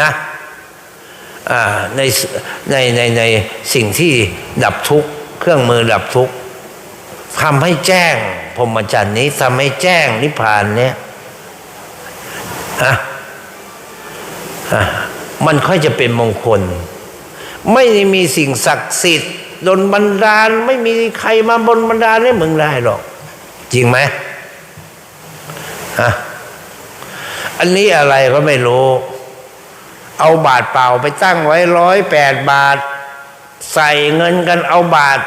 นะในในในในสิ่งที่ดับทุกข์เครื่องมือดับทุกข์ทำให้แจ้งพรหมจรรย์นี้ทำให้แจ้งนิพพานเนี้ยอะอะมันค่อยจะเป็นมงคล ไม่มีสิ่งศักดิ์สิทธิ์ดนบันดาลไม่มีใครมาบนบันดาลให้มึงได้หรอก จริงไหมฮะอันนี้อะไรก็ไม่รู้ เอาบาทเปล่าไปตั้งไว้ร้อยแปดบาท ใส่เงินกันเอาบาท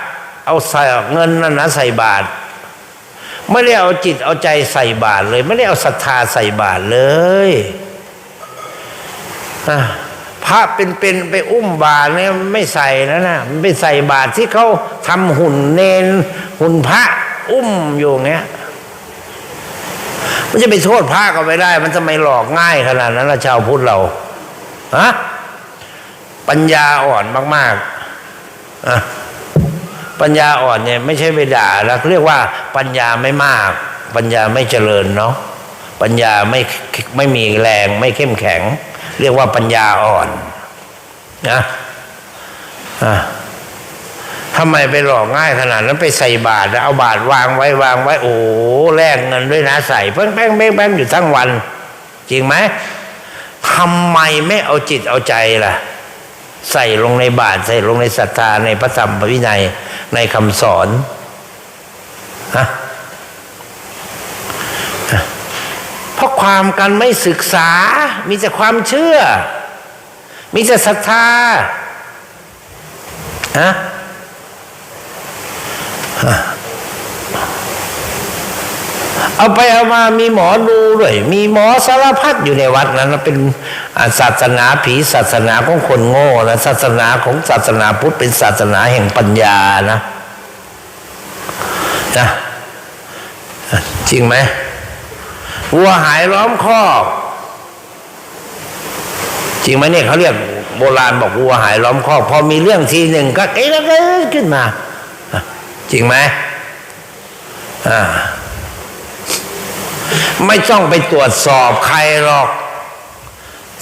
เอาใส่เงินนั่นนะใส่บาท ไม่ได้เอาจิตเอาใจใส่บาทเลย ไม่ได้เอาศรัทธาใส่บาทเลยอะพระเป็นๆไปอุ้มบาทเนี่ยไม่ใส่นะนะมันไปใส่บาทที่เขาทำหุ่นเนน หุ่นพระอุ้มอยู่เงี้ยมันจะไปโทษพระก็ไม่ได้ มันทำไมหลอกง่ายขนาดนั้นละชาวพุทธเรา ฮะปัญญาอ่อนมากๆอะปัญญาอ่อนเนี่ยไม่ใช่ไปด่าแล้วเรียกว่าปัญญาไม่มาก ปัญญาไม่เจริญเนาะปัญญาไม่ไม่มีแรงไม่เข้มแข็ง เรียกว่าปัญญาอ่อนนะอะทำไมไปหลอกง่ายขนาดนั้นไปใส่บาตรแล้วเอาบาตรวางไว้วางไว้ โอ้โหแลกเงินด้วยนะใส่แป้งแป้งแป้งแป้งอยู่ทั้งวัน จริงไหม ทำไมไม่เอาจิตเอาใจล่ะ ใส่ลงในบาตรใส่ลงในศรัทธาในพระธรรมพระวินัยในคำสอนฮะเพราะความกันไม่ศึกษา มีแต่ความเชื่อ มีแต่ศรัทธาฮะ เอาไปเอามามีหมอดูด้วยมีหมอสารพัดอยู่ในวัดนั้นเป็นศาสนาผีศาสนาของคนโง่นะศาสนาของศาสนาพุทธเป็นศาสนาแห่งปัญญานะนะจริงไหมวัวหายล้อมคอกจริงไหมเนี่ยเขาเรียกโบราณบอกวัวหายล้อมคอกพอมีเรื่องทีหนึ่งก็เอ๊ะแล้วก็ขึ้นมา จริงไหมอ่า ไม่ต้องไปตรวจสอบใครหรอก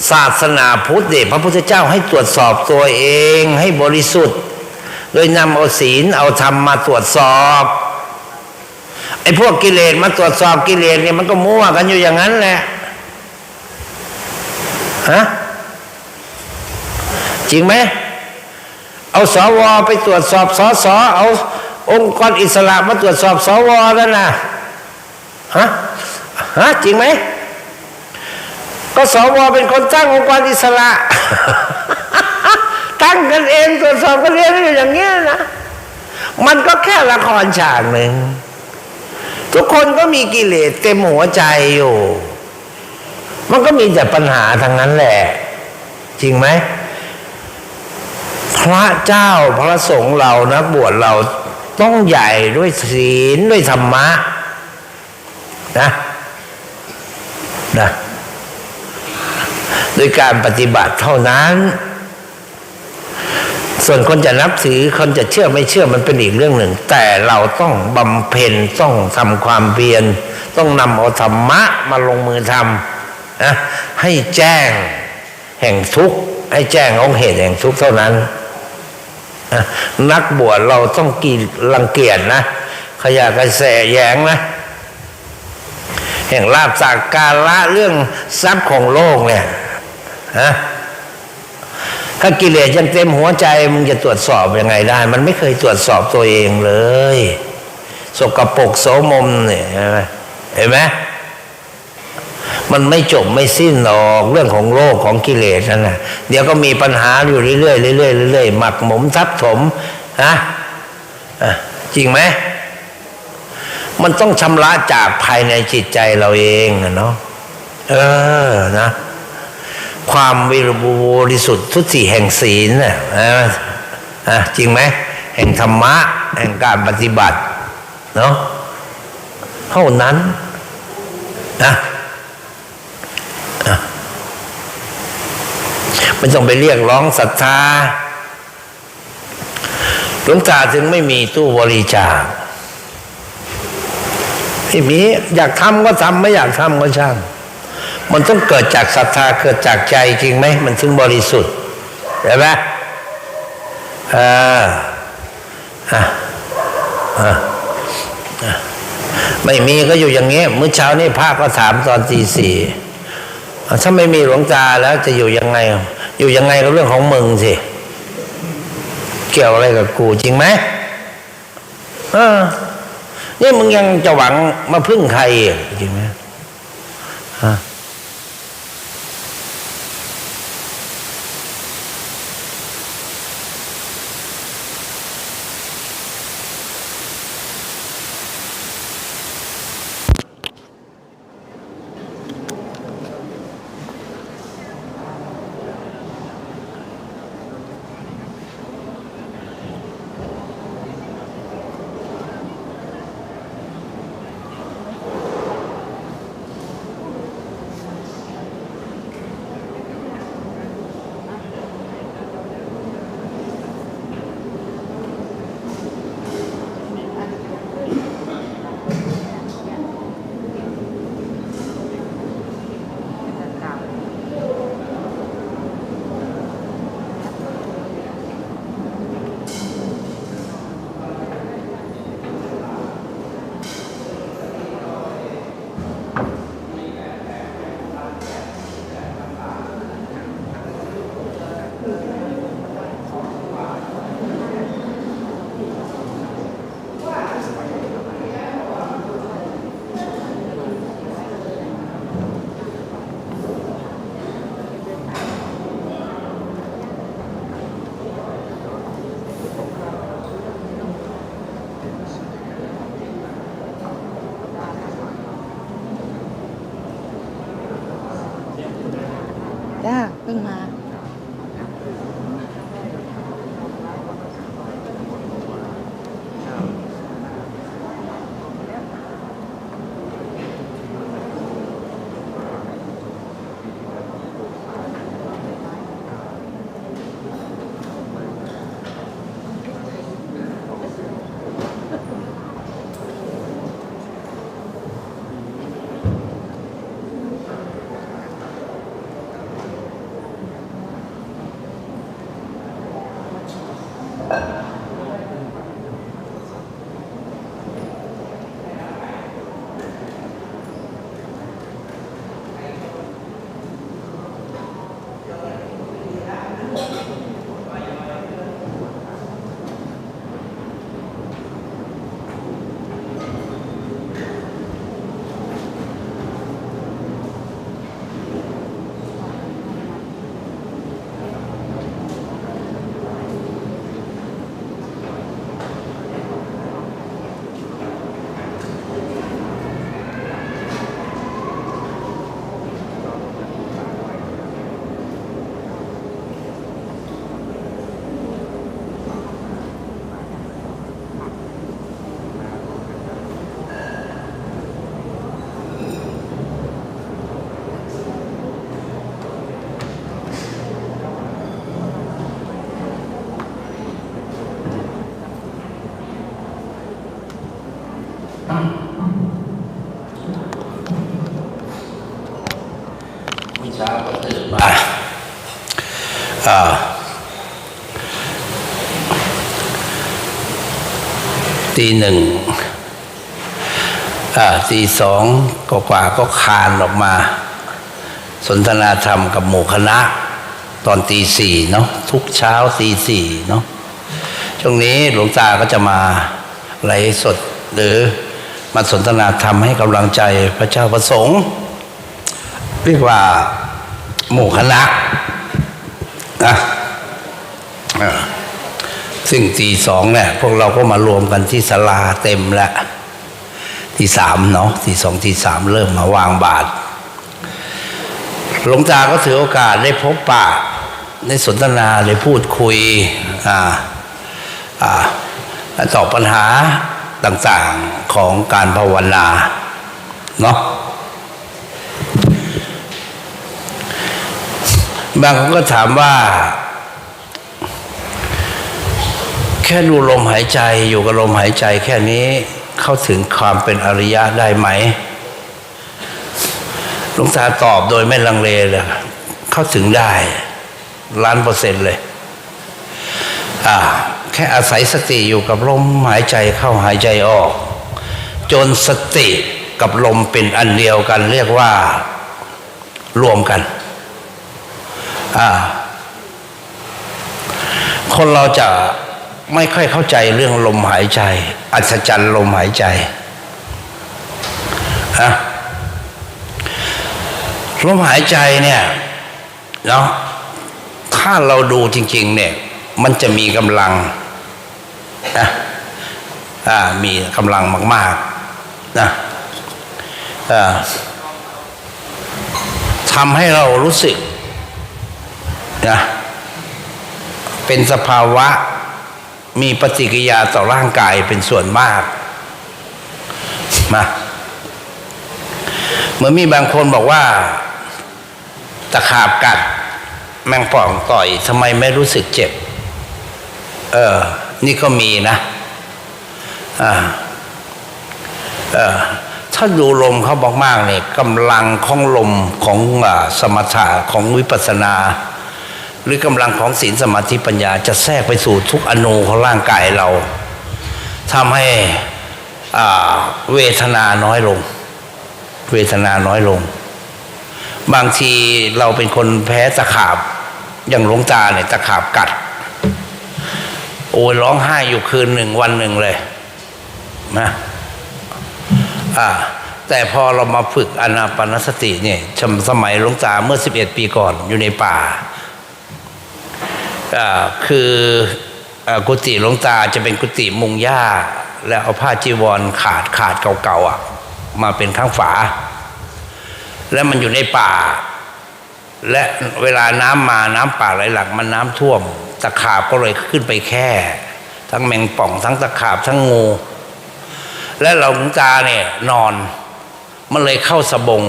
ศาสนาพุทธเดชพระพุทธเจ้าให้ตรวจสอบตัวเองให้บริสุทธิ์ โดยนำเอาศีลเอาธรรมมาตรวจสอบไอ้พวกกิเลสมาตรวจสอบกิเลสเนี่ยมันก็มั่วกันอยู่อย่างนั้นแหละฮะจริงไหมเอาสวไปตรวจสอบสสเอาองค์กรอิสระมาตรวจสอบสวนั่นนะฮะ ฮะจริงไหม ก็สวเป็นคนตั้งองค์กรอิสระ ตั้งกันเองตรวจสอบกันเองอยู่อย่างเงี้ยนะมันก็แค่ละครฉากหนึ่ง ทุกคนก็มีกิเลสเต็มหัวใจอยู่ มันก็มีแต่ปัญหาทางนั้นแหละ จริงไหม พระเจ้าพระสงฆ์เรานักบวชเราต้องใหญ่ด้วยศีลด้วยธรรมะ นะ นะด้วยการปฏิบัติเท่านั้น ส่วนคนจะนับถือคนจะเชื่อไม่เชื่อมันเป็นอีกเรื่องหนึ่ง แต่เราต้องบำเพ็ญต้องทำความเพียรต้องนำเอาธรรมะมาลงมือทำนะให้แจ้งแห่งทุกข์ให้แจ้งของเหตุแห่งทุกข์เท่านั้นนะนักบวชเราต้องกีรังเกียจนะ ขยะกระแสแยงนะ แห่งลาบจากการละเรื่องทรัพย์ของโลกเนี่ยฮะถ้ากิเลสยังเต็มหัวใจมึงจะตรวจสอบยังไงได้ มันไม่เคยตรวจสอบตัวเองเลย สกปรกโสมมเนี่ยเห็นไหมเห็นไหมมันไม่จบไม่สิ้นหรอกเรื่องของโลกของกิเลสนั่นนะเดี๋ยวก็มีปัญหาอยู่เรื่อยๆเรื่อยๆเรื่อยๆหมักหมมทับถมฮะะจริงไหม มันต้องชำระจากภายในจิตใจเราเองอะเนาะเออนะ ความวิบริสุทธิ์ทุติแห่งศีลนะอะจริงไหมแห่งธรรมะ แห่งการปฏิบัติ เนาะเท่านั้นนะอะมันต้องไปเรียกร้องศรัทธาหลวงตาถึงไม่มีตู้บริจาค ไม่มีอยากทำก็ทำไม่อยากทำก็ช่าง มันต้องเกิดจากศรัทธาเกิดจากใจจริงไหมมันถึงบริสุทธิ์ใช่ไหมอ่าอะอะไม่มีก็อยู่อย่างเงี้ยเมื่อเช้านี่พระก็ถามตอนตีสี่ถ้าไม่มีหลวงตาแล้วจะอยู่ยังไง อยู่ยังไงก็เรื่องของมึงสิ เกี่ยวอะไรกับกูจริงไหมเออ นี่มึงยังจะหวังมาพึ่งใครอีกจริงไหม ตีหนึ่งอ่าตีสองกว่าก็คานออกมา สนทนาธรรมกับหมู่คณะ ตอนตีสี่เนาะทุกเช้าตีสี่เนาะช่วงนี้หลวงตาก็จะมาไลฟ์สดหรือมาสนทนาธรรมให้กำลังใจพระเจ้าประสงค์ เรียกว่าหมู่คณะนะออ ซึ่งตีสองเนี่ยพวกเราก็มารวมกันที่ศาลาเต็มแล้วทีสามเนาะทีสองทีสามเริ่มมาวางบาทหลวงตาก็ถือโอกาสได้พบปะได้สนทนาได้พูดคุยอ่าอ่าตอบปัญหาต่างๆของการภาวนาเนาะบางคนก็ถามว่า แค่ดูลมหายใจอยู่กับลมหายใจแค่นี้เข้าถึงความเป็นอริยะได้ไหมหลวงตาตอบโดยไม่ลังเลเลยเข้าถึงได้ล้านเปอร์เซ็นต์เลย อ่า แค่อาศัยสติอยู่กับลมหายใจเข้าหายใจออก จนสติกับลมเป็นอันเดียวกัน เรียกว่า รวมกัน อ่า คนเราจะ ไม่ค่อยเข้าใจเรื่องลมหายใจ อัศจรรย์ลมหายใจฮะลมหายใจเนี่ยเนาะถ้าเราดูจริง ๆ เนี่ย มันจะมีกำลังนะมีกำลังมาก ๆนะทำให้เรารู้สึกนะเป็นสภาวะ มีปฏิกิริยาต่อร่างกายเป็นส่วนมากมาเหมือนมีบางคนบอกว่า ตะขาบกัด แมงป่องต่อยทำไมไม่รู้สึกเจ็บ เออ นี่ก็มีนะอ่าเออถ้าดูลมเขาบอกมากเนี่ยกำลังของลมของอสมถะของวิปัสสนา หรือกำลังของศีลสมาธิปัญญาจะแทรกไปสู่ทุกอนูของร่างกายเราทำให้เวทนาน้อยลง เวทนาน้อยลง บางทีเราเป็นคนแพ้ตะขาบอย่างหลวงตาเนี่ยตะขาบกัด โอ้ยร้องไห้อยู่คืนหนึ่งวันหนึ่งเลยนะอ่าแต่พอเรามาฝึกอนาปนสติเนี่ยชมสมัยหลวงตาเมื่อ 11 ปีก่อนอยู่ในป่า คือกุฏิหลวงตาจะเป็นกุฏิมุงหญ้า แล้วเอาผ้าจีวรขาดขาดเก่าๆอะ มาเป็นข้างฝา และมันอยู่ในป่า และเวลาน้ำมาน้ำป่าไหลหลากมันน้ำท่วม ตะขาบก็เลยขึ้นไปแค่ ทั้งแมงป่องทั้งตะขาบทั้งงู และเราหลวงตาเนี่ยนอน มันเลยเข้าสบง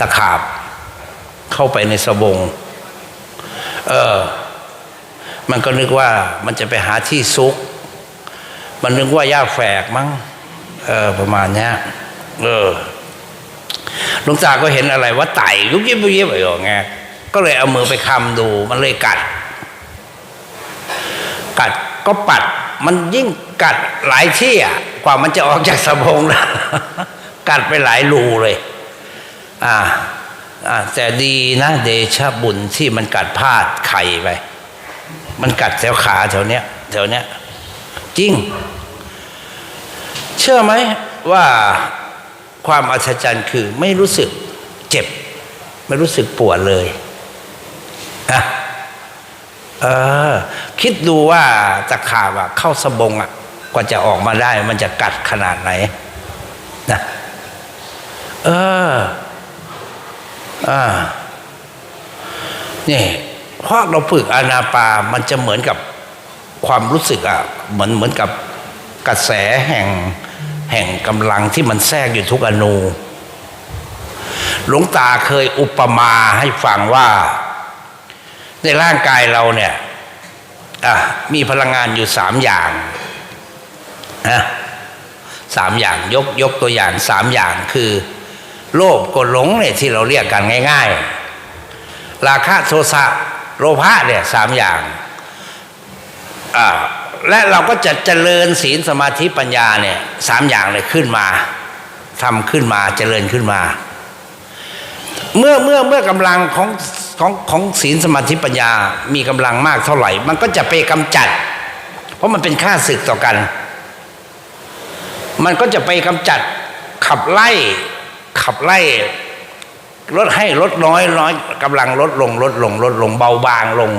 ตะขาบเข้าไปในสบง เออ มันก็นึกว่ามันจะไปหาที่ซุก มันนึกว่าย่าแฝกมั้ง เออ ประมาณเนี้ย เออลวงตาก็เห็นอะไรว่าไต่ยุบยิบยุบยิบไปอย่างเงี้ยก็เลยเอามือไปคำดู มันเลยกัด กัดก็ปัด มันยิ่งกัดหลายที่อะ กว่ามันจะออกจากสะโพกนะกัดไปหลายรูเลย อ่า แต่ดีนะเดชะบุญที่มันกัดพลาดไข่ไป มันกัดแถวขาแถวเนี้ยแถวเนี้ยจริง เชื่อไหมว่าความอัศจรรย์คือไม่รู้สึกเจ็บ ไม่รู้สึกปวดเลยนะเออ คิดดูว่าตะขาบอะเข้าสบงอะกว่าจะออกมาได้ มันจะกัดขนาดไหนนะเออ อ่านี่เพราะเราฝึกอานาปามันจะเหมือนกับความรู้สึกอะเหมือนเหมือนกับกระแสแห่งแห่งกำลังที่มันแทรกอยู่ทุกอนู หลวงตาเคยอุปมาให้ฟังว่า ในร่างกายเราเนี่ยมีพลังงานอยู่สามอย่างนะสามอย่างยกยกตัวอย่างสามอย่างคือ โลภกดหลงเนี่ยที่เราเรียกกันง่าย ๆ ราคะโทสะโลภะเนี่ยสามอย่างอ่าและเราก็จะเจริญศีลสมาธิปัญญาเนี่ยสามอย่างเลยขึ้นมาทำขึ้นมาเจริญขึ้นมา เมื่อเมื่อเมื่อกำลังของของของศีลสมาธิปัญญามีกำลังมากเท่าไหร่ มันก็จะไปกำจัด เพราะมันเป็นค่าศึกต่อกัน มันก็จะไปกำจัดขับไล่ ขับไล่ลดให้ลดน้อยน้อยกำลังลดลงลดลงลดลงเบาบางลง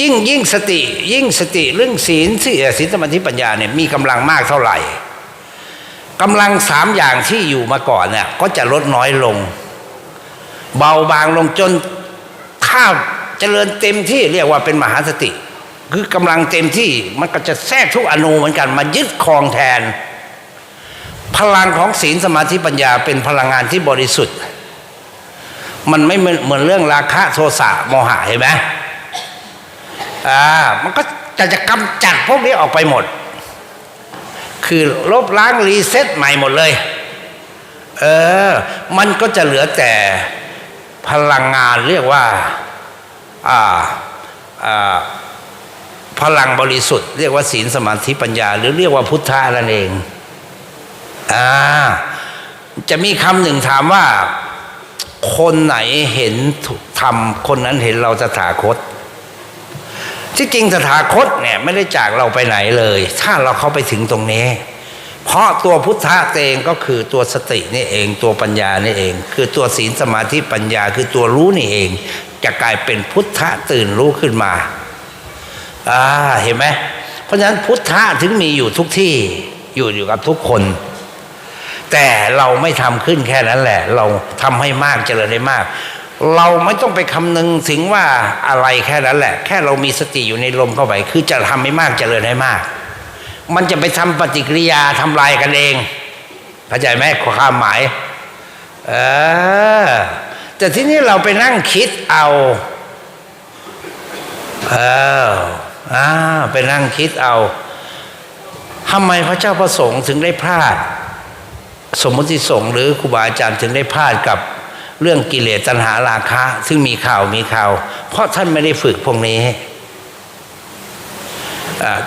ยิ่งยิ่งสติ ยิ่งสติเรื่องศีลศีลสมาธิปัญญาเนี่ยมีกำลังมากเท่าไหร่กำลังสามอย่างที่อยู่มาก่อนเนี่ยก็จะลดน้อยลง เบาบางลงจนถ้าเจริญเต็มที่เรียกว่าเป็นมหาสติ คือกำลังเต็มที่มันก็จะแทรกทุกอนูเหมือนกันมายึดครองแทน พลังของศีลสมาธิปัญญาเป็นพลังงานที่บริสุทธิ์ มันไม่เหมือนเรื่องราคะโทสะโมหะเห็นไหมอ่ามันก็จะจะกำจัดพวกนี้ออกไปหมด คือลบล้างรีเซ็ตใหม่หมดเลย เออ มันก็จะเหลือแต่พลังงานเรียกว่าอ่าอ่าพลังบริสุทธิ์เรียกว่าศีลสมาธิปัญญา หรือเรียกว่าพุทธะนั่นเอง อ่าจะมีคำหนึ่งถามว่า คนไหนเห็นธรรมคนนั้นเห็นเราตถาคต ที่จริงตถาคตเนี่ยไม่ได้จากเราไปไหนเลย ถ้าเราเข้าไปถึงตรงนี้ เพราะตัวพุทธะเองก็คือตัวสตินี่เอง ตัวปัญญานี่เอง คือตัวศีลสมาธิปัญญา คือตัวรู้นี่เอง จะกลายเป็นพุทธะตื่นรู้ขึ้นมาอ่าเห็นไหมเพราะฉะนั้นพุทธะถึงมีอยู่ทุกที่อยู่อยู่กับทุกคน แต่เราไม่ทำขึ้นแค่นั้นแหละ เราทำให้มากเจริญได้มาก เราไม่ต้องไปคำนึงถึงว่าอะไรแค่นั้นแหละ แค่เรามีสติอยู่ในลมเข้าไปคือจะทำให้มากเจริญให้มาก มันจะไปทำปฏิกิริยาทำลายกันเองเข้าใจไหมความหมายเออแต่ที่นี้เราไปนั่งคิดเอาเอออ่าไปนั่งคิดเอาทำไมพระเจ้าประสงค์ถึงได้พลาด สมมติสงฆ์หรือครูบาอาจารย์ถึงได้พลาดกับเรื่องกิเลสตัณหาราคะ ซึ่งมีข่าวมีข่าว เพราะท่านไม่ได้ฝึกพวกนี้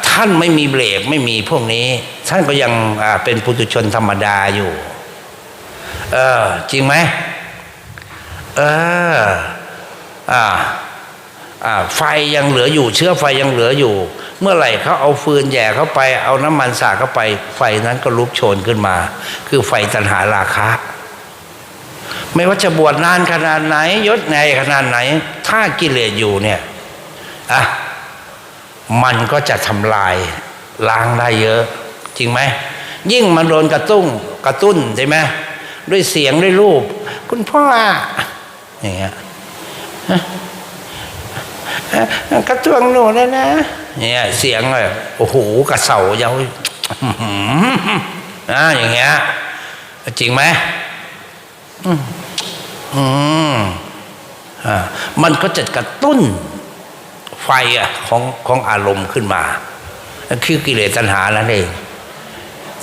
ท่านไม่มีเบรกไม่มีพวกนี้ ท่านก็ยังเป็นปุถุชนธรรมดาอยู่ เออ จริงไหมเอออ่าอ่า ไฟยังเหลืออยู่ เชื้อไฟยังเหลืออยู่ เมื่อไหร่เขาเอาฟืนแย่เข้าไป เอาน้ำมันสาดเข้าไป ไฟนั้นก็ลุกโชนขึ้นมา คือไฟตัณหาราคะไม่ว่าจะบวชนานขนาดไหน ยศไงขนาดไหน ถ้ากิเลสอยู่เนี่ยอะมันก็จะทำลายล้างได้เยอะ จริงไหม ยิ่งมันโดนกระตุ้งกระตุ้นใช่ไหมด้วยเสียงด้วยรูป คุณพ่ออะอย่างเงี้ย กระตุ้งหนูเลยนะเนี่ยเสียงเลยโอ้โหกระเสายาวนะอย่างเงี้ยจริงไหมอืมอ่ามันก็จะกระตุ้นไฟอะของของอารมณ์ขึ้นมาคือกิเลสตัณหานั่นเอง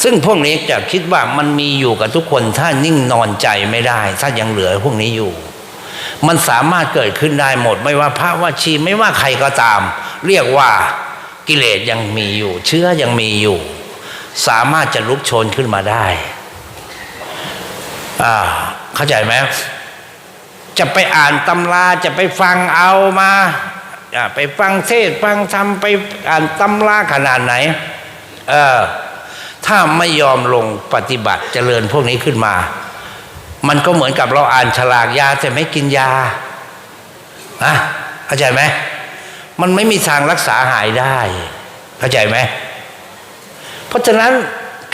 ซึ่งพวกนี้จะคิดว่ามันมีอยู่กับทุกคนถ้านิ่งนอนใจไม่ได้ ถ้ายังเหลือพวกนี้อยู่ มันสามารถเกิดขึ้นได้หมด ไม่ว่าพระว่าชีไม่ว่าใครก็ตาม เรียกว่ากิเลสยังมีอยู่ เชื้อยังมีอยู่ สามารถจะลุกโชนขึ้นมาได้อ่าเข้าใจไหมจะไปอ่านตำราจะไปฟังเอามาอ่าไปฟังเทศฟังธรรมไปอ่านตำราขนาดไหน เออถ้าไม่ยอมลงปฏิบัติเจริญพวกนี้ขึ้นมา มันก็เหมือนกับเราอ่านฉลากยาแต่ไม่กินยาอะเข้าใจไหมมันไม่มีทางรักษาหายได้ เข้าใจไหมเพราะฉะนั้น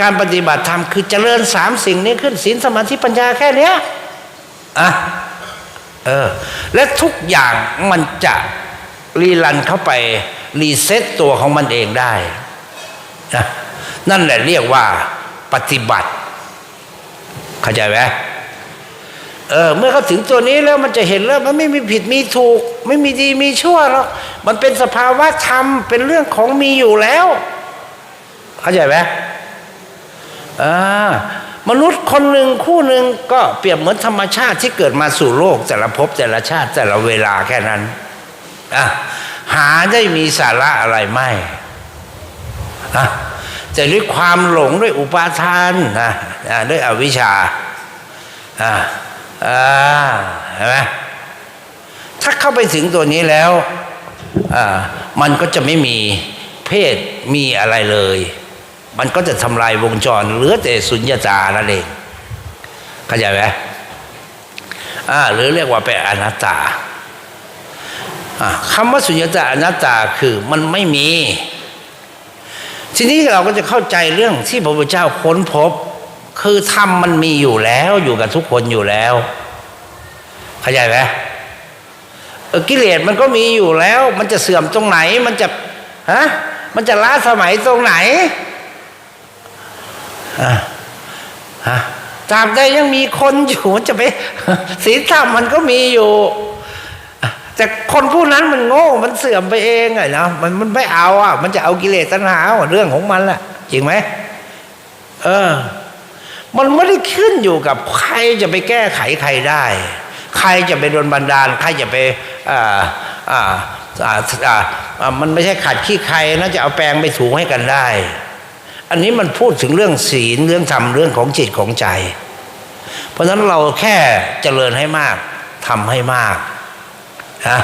การปฏิบัติธรรมคือเจริญสามสิ่งนี้ขึ้นศีลสมาธิปัญญาแค่เนี้ยอะเออและทุกอย่างมันจะรีลันเข้าไปรีเซ็ตตัวของมันเองได้นะนั่นแหละเรียกว่าปฏิบัติ เข้าใจไหม เออเมื่อเขาถึงตัวนี้แล้วมันจะเห็นแล้วมันไม่มีผิดมีถูก ไม่มีดีมีชั่วหรอกมันเป็นสภาวะธรรมเป็นเรื่องของมีอยู่แล้วเข้าใจไหมอ่ามนุษย์คนหนึ่งคู่หนึ่งก็เปรียบเหมือนธรรมชาติที่เกิดมาสู่โลกแต่ละภพแต่ละชาติแต่ละเวลาแค่นั้นอะหาได้มีสาระอะไรไม่อะแต่ด้วยความหลงด้วยอุปาทานนะด้วยอวิชชาอ่า อ่าเห็นไหมถ้าเข้าไปถึงตัวนี้แล้วอ่ามันก็จะไม่มีเพศมีอะไรเลย มันก็จะทำลายวงจรเหลือแต่สุญญตานั่นเองเข้าใจไหมอ่าหรือเรียกว่าเป็นอนัตตาอ่าคำว่าสุญญตาอนัตตาคือมันไม่มี ทีนี้เราก็จะเข้าใจเรื่องที่พระพุทธเจ้าค้นพบ คือธรรมมันมีอยู่แล้วอยู่กับทุกคนอยู่แล้วเข้าใจไหมกิเลสมันก็มีอยู่แล้ว มันจะเสื่อมตรงไหน มันจะฮะมันจะล้าสมัยตรงไหนอะฮะตาบใดยังมีคนอยู่จะไปศีลธรรมมันก็มีอยู่ แต่คนผู้นั้นมันโง่มันเสื่อมไปเองไงเนาะมันมันไม่เอาอะ มันจะเอากิเลสตัณหาเรื่องของมันแหละจริงไหมเออ มันไม่ได้ขึ้นอยู่กับใครจะไปแก้ไขใครได้ ใครจะไปโดนบันดาล ใครจะไปอ่าอ่าอ่ามันไม่ใช่ขัดขี้ใครนะจะเอาแปรงไปถูให้กันได้ อันนี้มันพูดถึงเรื่องศีลเรื่องธรรมเรื่องของจิตของใจ เพราะฉะนั้นเราแค่เจริญให้มากทำให้มากนะ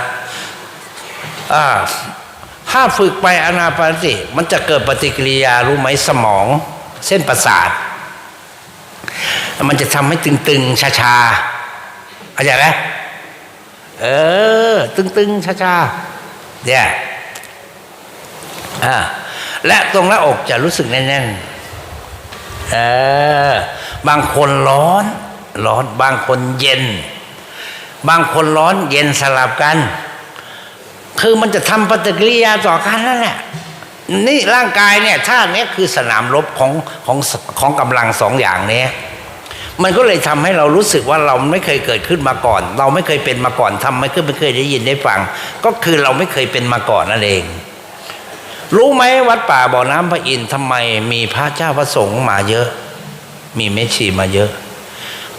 ถ้าฝึกไปอนาปานสติมันจะเกิดปฏิกิริยารู้ไหมสมอง เส้นประสาท มันจะทำให้ตึงๆชาๆเข้าใจไหมเออ ตึงๆชาๆเนี่ยอ่าและตรงหน้าอกจะรู้สึกแน่นๆเออบางคนร้อน ร้อนบางคนเย็น บางคนร้อนเย็นสลับกัน คือมันจะทำปฏิกิริยาต่อกันนั่นแหละ นี่ร่างกายเนี่ยท่าเนี้คือสนามรบของของของกำลังสองอย่างเนี้ยมันก็เลยทำให้เรารู้สึกว่าเราไม่เคยเกิดขึ้นมาก่อน เราไม่เคยเป็นมาก่อนทำไม่เคยไม่เคยได้ยินได้ฟัง ก็คือเราไม่เคยเป็นมาก่อนนั่นเอง รู้ไหมวัดป่าบ่อน้ำพระอินทร์ทำไมมีพระเจ้าพระสงฆ์มาเยอะ มีเมชชีมาเยอะ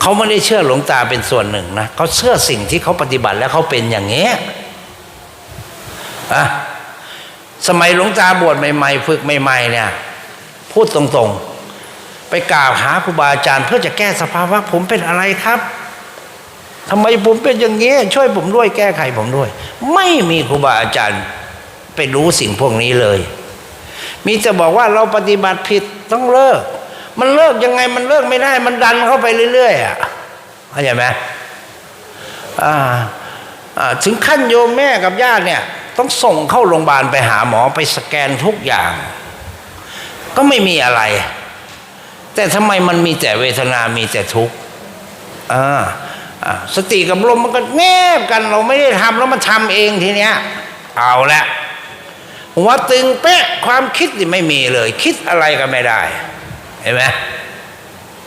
เขาไม่ได้เชื่อหลวงตาเป็นส่วนหนึ่งนะเขาเชื่อสิ่งที่เขาปฏิบัติแล้วเขาเป็นอย่างนี้อะ สมัยหลวงตาบวชใหม่ๆ ฝึกใหม่ๆเนี่ย พูดตรงๆ ไปกล่าวหาครูบาอาจารย์ เพื่อจะแก้สภาวะผมเป็นอะไรครับทำไมผมเป็นอย่างนี้ช่วยผมด้วยแก้ไขผมด้วย ไม่มีครูบาอาจารย์ไปรู้สิ่งพวกนี้เลย มีจะบอกว่าเราปฏิบัติผิดต้องเลิก มันเลิกยังไงมันเลิกไม่ได้ มันดันเข้าไปเรื่อยๆอะเข้าใจไหมอ่าถึงขั้นโยมแม่กับญาติเนี่ย ต้องส่งเข้าโรงพยาบาลไปหาหมอไปสแกนทุกอย่าง ก็ไม่มีอะไร แต่ทำไมมันมีแต่เวทนามีแต่ทุกข์อ่าสติกับลมมันก็แนบกันเราไม่ได้ทำแล้วมันทำเองทีเนี้ย เอาละหัวตึงเป๊ะความคิดนี่ไม่มีเลย คิดอะไรก็ไม่ได้ เห็นไหม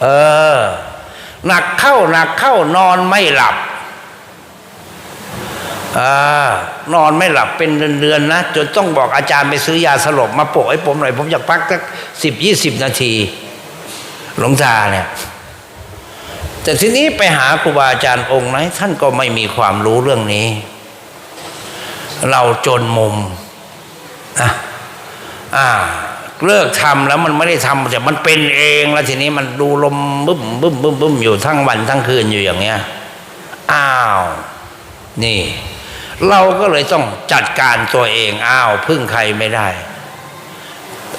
เออหนักเข้าหนักเข้านอนไม่หลับ อนอนไม่หลับเป็นเดือนๆนะ จนต้องบอกอาจารย์ไปซื้อยาสลบมาโปะให้ผมหน่อย ผมอยากพักสักสิบยี่สิบนาที หลวงตาเนี่ย แต่ทีนี้ไปหาครูบาอาจารย์องค์ไหนท่านก็ไม่มีความรู้เรื่องนี้ เราจนมุมนะอ่า เลิกทำแล้วมันไม่ได้ทำแต่มันเป็นเองแล้วทีนี้มันดูลมบึ้มบึ้มบึ้มบึ้มอยู่ทั้งวันทั้งคืนอยู่อย่างเงี้ยอ้าวนี่ เราก็เลยต้องจัดการตัวเองอ้าวพึ่งใครไม่ได้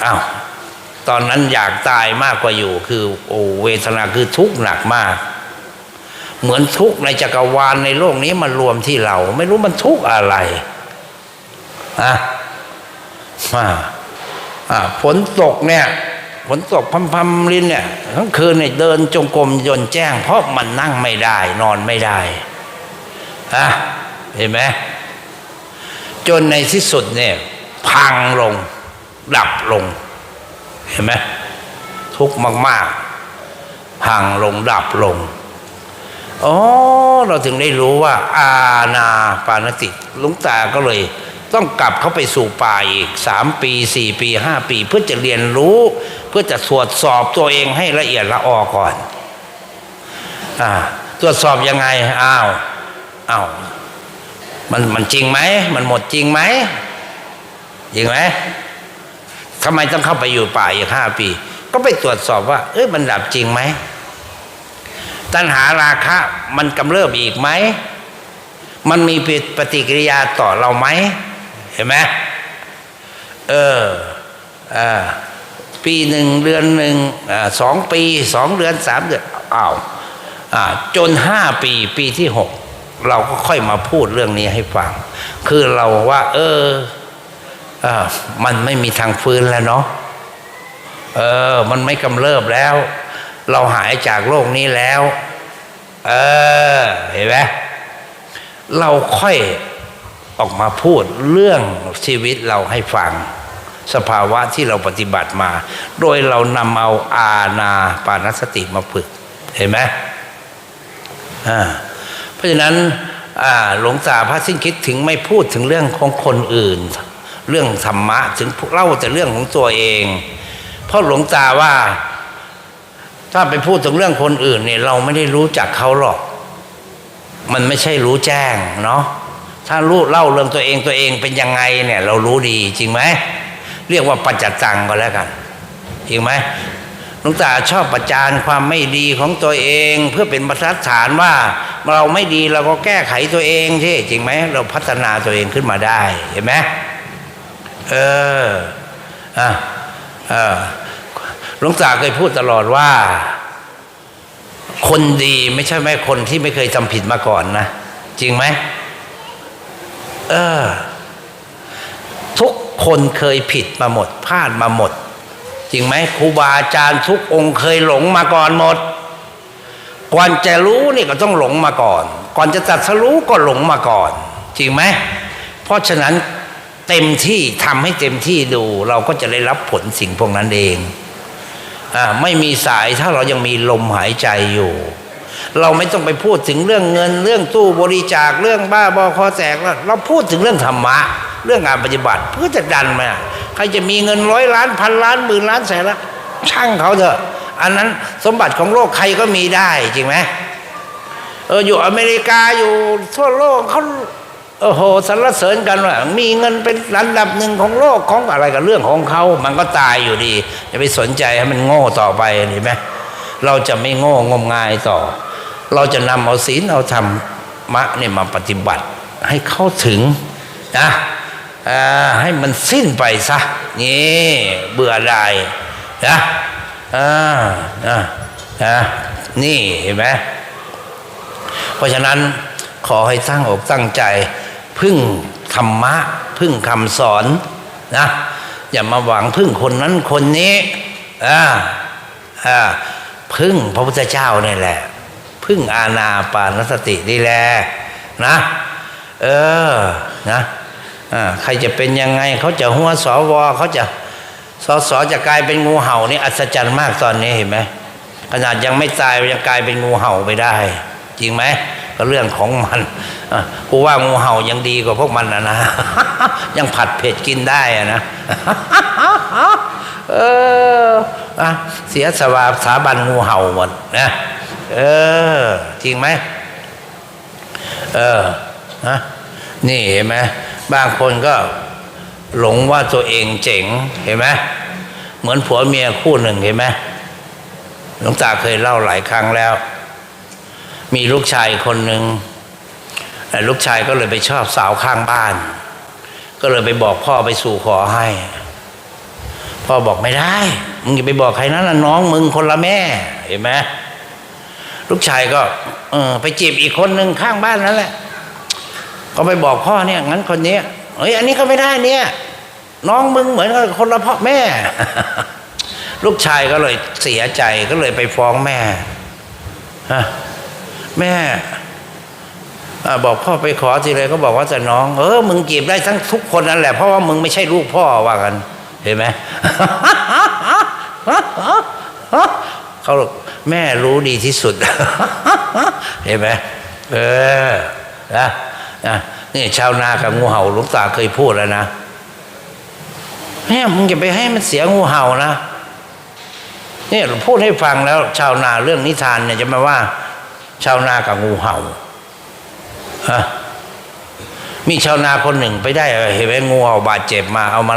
อ้าวตอนนั้นอยากตายมากกว่าอยู่ คือโอเวทนาคือทุกข์หนักมาก เหมือนทุกข์ในจักรวาลในโลกนี้มันรวมที่เรา ไม่รู้มันทุกข์อะไรอะมาอ่าฝนตกเนี่ยฝนตกพัมพัมๆลินเนี่ยทั้งคืนเนี่ยเดินจงกรมยนแจ้ง เพราะมันนั่งไม่ได้ นอนไม่ได้อะ เห็นไหมจนในที่สุดเนี่ย พังลงดับลง เห็นไหมทุกข์มาก ๆ พังลงดับลงอ๋อเราถึงได้รู้ว่า อาณาปานสติลุงตาก็เลย ต้องกลับเข้าไปสู่ป่าอีกสามปีสี่ปีห้าปี เพื่อจะเรียนรู้ เพื่อจะตรวจสอบตัวเองให้ละเอียดละออก่อน อ่า ตรวจสอบยังไงอ้าวอ้าว มันมันจริงไหม มันหมดจริงไหมจริงไหมทำไมต้องเข้าไปอยู่ป่าอีกห้าปี ก็ไปตรวจสอบว่า เอ้ยมันดับจริงไหมตัณหาราคะ มันกำเริบอีกไหม มันมีปฏิกิริยาต่อเราไหม เห็นไหมเอออ่าปีหนึ่งเดือนหนึ่งอสองปีสองเดือนสามเดือนอ้าวอ่าจนห้าปีปีที่หก เราก็ค่อยมาพูดเรื่องนี้ให้ฟัง คือเราว่า เอออ่ามันไม่มีทางฟื้นแล้วเนาะเออ มันไม่กำเริบแล้ว เราหายจากโลกนี้แล้ว เออ เห็นไหมเราค่อยออกมาพูดเรื่องชีวิตเราให้ฟัง สภาวะที่เราปฏิบัติมา โดยเรานำเอาอาณาปานสติมาฝึก เห็นไหมอ่า เพราะฉะนั้นหลวงตาพระสิ้นคิดถึงไม่พูดถึงเรื่องของคนอื่น เรื่องธรรมะถึงเล่าแต่เรื่องของตัวเอง เพราะหลวงตาว่า ถ้าไปพูดถึงเรื่องคนอื่นเนี่ยเราไม่ได้รู้จักเขาหรอก มันไม่ใช่รู้แจ้งเนาะถ้ารู้เล่าเรื่องตัวเองตัวเองเป็นยังไงเนี่ย เรารู้ดีจริงไหมเรียกว่าปัจจตังก็แล้วกันจริงไหม หลวงตาชอบประจานความไม่ดีของตัวเอง เพื่อเป็นบรรทัดฐานว่า เราไม่ดีเราก็แก้ไขตัวเองใช่จริงไหมเราพัฒนาตัวเองขึ้นมาได้เห็นไหมเอออะเออหลวงตาเคยพูดตลอดว่า คนดีไม่ใช่ไหมคนที่ไม่เคยทำผิดมาก่อนนะจริงไหมเออ ทุกคนเคยผิดมาหมดพลาดมาหมด จริงไหมครูบาอาจารย์ทุกองค์เคยหลงมาก่อนหมด ก่อนจะรู้นี่ก็ต้องหลงมาก่อน ก่อนจะตัดสรู้ก็หลงมาก่อน จริงไหมเพราะฉะนั้นเต็มที่ทำให้เต็มที่ดู เราก็จะได้รับผลสิ่งพวกนั้นเองอ่าไม่มีสายถ้าเรายังมีลมหายใจอยู่ เราไม่ต้องไปพูดถึงเรื่องเงินเรื่องตู้บริจาคเรื่องบ้าบอคอแตกเราพูดถึงเรื่องธรรมะ เรื่องการปฏิบัติเพื่อจะดันมา ครจะมีเงินร้อยล้านพันล้านหมื่นล้านแสนล้านช่างเขาเถอะ อันนั้นสมบัติของโลกใครก็มีได้จริงไหมเอออยู่อเมริกาอยู่ทั่วโลกเขาโอ้โหสรรเสริญกันว่ามีเงินเป็นระดับหนึ่งของโลกของอะไรกับเรื่องของเขา มันก็ตายอยู่ดีอย่าไปสนใจให้มันโง่ต่อไปเห็นไหมเราจะไม่โง่งมงายต่อ เราจะนำเอาศีลเอาธรรมะเนี่ยมาปฏิบัติให้เข้าถึงนะ ให้มันสิ้นไปซะนี่เบื่อได้นะอ่าอ่าอ่านี่เห็นไหมเพราะฉะนั้นขอให้ตั้งอกตั้งใจ พึ่งธรรมะ พึ่งคำสอนนะอย่ามาหวังพึ่งคนนั้นคนนี้อ่าอ่าพึ่งพระพุทธเจ้านี่แหละ พึ่งอาณาปานสตินี่แหละนะ เออนะ ใครจะเป็นยังไงเขาจะหัวสวเขาจะสอสอจะกลายเป็นงูเห่านี่อัศจรรย์มากตอนนี้เห็นไหมขนาดยังไม่ตายยังกลายเป็นงูเห่าไปได้ จริงไหมก็เรื่องของมันกูว่างูเห่ายังดีกว่าพวกมันนะนะยังผัดเผ็ดกินได้อะนะเอออะเสียสวาสถาบันงูเห่าหมดนะเออ จริงไหมเออนะนี่เห็นไหม บางคนก็หลงว่าตัวเองเจ๋งเห็นไหมเหมือนผัวเมียคู่หนึ่งเห็นไหมหลวงตาเคยเล่าหลายครั้งแล้ว มีลูกชายคนหนึ่งแต่ลูกชายก็เลยไปชอบสาวข้างบ้าน ก็เลยไปบอกพ่อไปสู่ขอให้ พ่อบอกไม่ได้ มึงอย่าไปบอกใครนั้นนะน้องมึงคนละแม่ เห็นไหมลูกชายก็ เออ ไปจีบอีกคนหนึ่งข้างบ้านนั่นแหละ ก็ไปบอกพ่อเนี่ยงั้นคนนี้เฮ้ยอันนี้ก็ไม่ได้เนี่ย น้องมึงเหมือนกับคนละพ่อแม่ ลูกชายก็เลยเสียใจก็เลยไปฟ้องแม่ฮะแม่บอกพ่อไปขอทีไรก็บอกว่าแต่น้อง เออมึงจีบได้ทั้งทุกคนนั่นแหละเพราะว่ามึงไม่ใช่ลูกพ่อว่ากัน เห็นไหมเขาบอกแม่รู้ดีที่สุด เห็นไหมเออนะ นะนี่ชาวนากับงูเห่าหลุงตาเคยพูดแล้วนะแม่มึงอย่าไปให้มันเสียงูเห่านะเนี่ยพูดให้ฟังแล้ว ชาวนาเรื่องนิทานเนี่ยจะมาว่า ชาวนากับงูเห่าฮะมีชาวนาคนหนึ่งไปได้เห็นไหมงูเห่าบาดเจ็บมาเอามา